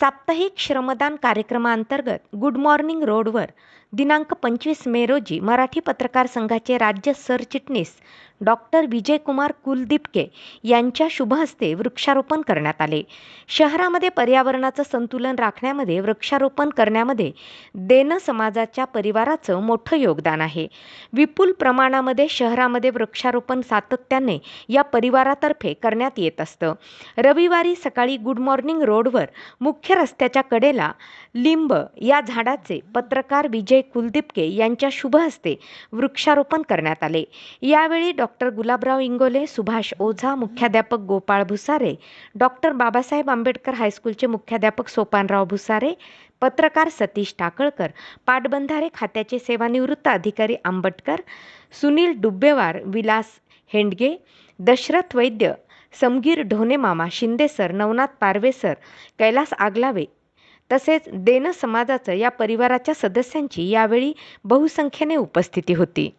साप्ताहिक श्रमदान कार्यक्रमाअंतर्गत गुड मॉर्निंग रोडवर दिनांक पंचवीस मे रोजी मराठी पत्रकार संघाचे राज्य सरचिटणीस डॉक्टर विजयकुमार कुलदीपके यांच्या शुभहस्ते वृक्षारोपण करण्यात आले. शहरामध्ये पर्यावरणाचं संतुलन राखण्यामध्ये वृक्षारोपण करण्यामध्ये देन समाजाच्या परिवाराचं मोठं योगदान आहे. विपुल प्रमाणामध्ये शहरामध्ये वृक्षारोपण सातत्याने या परिवारातर्फे करण्यात येत असतं. रविवारी सकाळी गुड मॉर्निंग रोडवर मुख्य मुख्य रस्त्याच्या कडेला लिंब या झाडाचे पत्रकार विजय कुलदीपके यांच्या शुभ हस्ते वृक्षारोपण करण्यात आले. यावेळी डॉक्टर गुलाबराव इंगोले सुभाष ओझा मुख्याध्यापक गोपाळ भुसारे डॉक्टर बाबासाहेब आंबेडकर हायस्कूलचे मुख्याध्यापक सोपानराव भुसारे पत्रकार सतीश टाकळकर पाटबंधारे खात्याचे सेवानिवृत्त अधिकारी आंबटकर सुनील डुब्बेवार विलास हेंडगे दशरथ वैद्य समगीर ढोणेमामा शिंदे सर नवनाथ पारवे सर कैलास आगलावे तसेच देन समाजाचं या परिवाराच्या सदस्यांची यावेळी बहुसंख्येने उपस्थिती होती.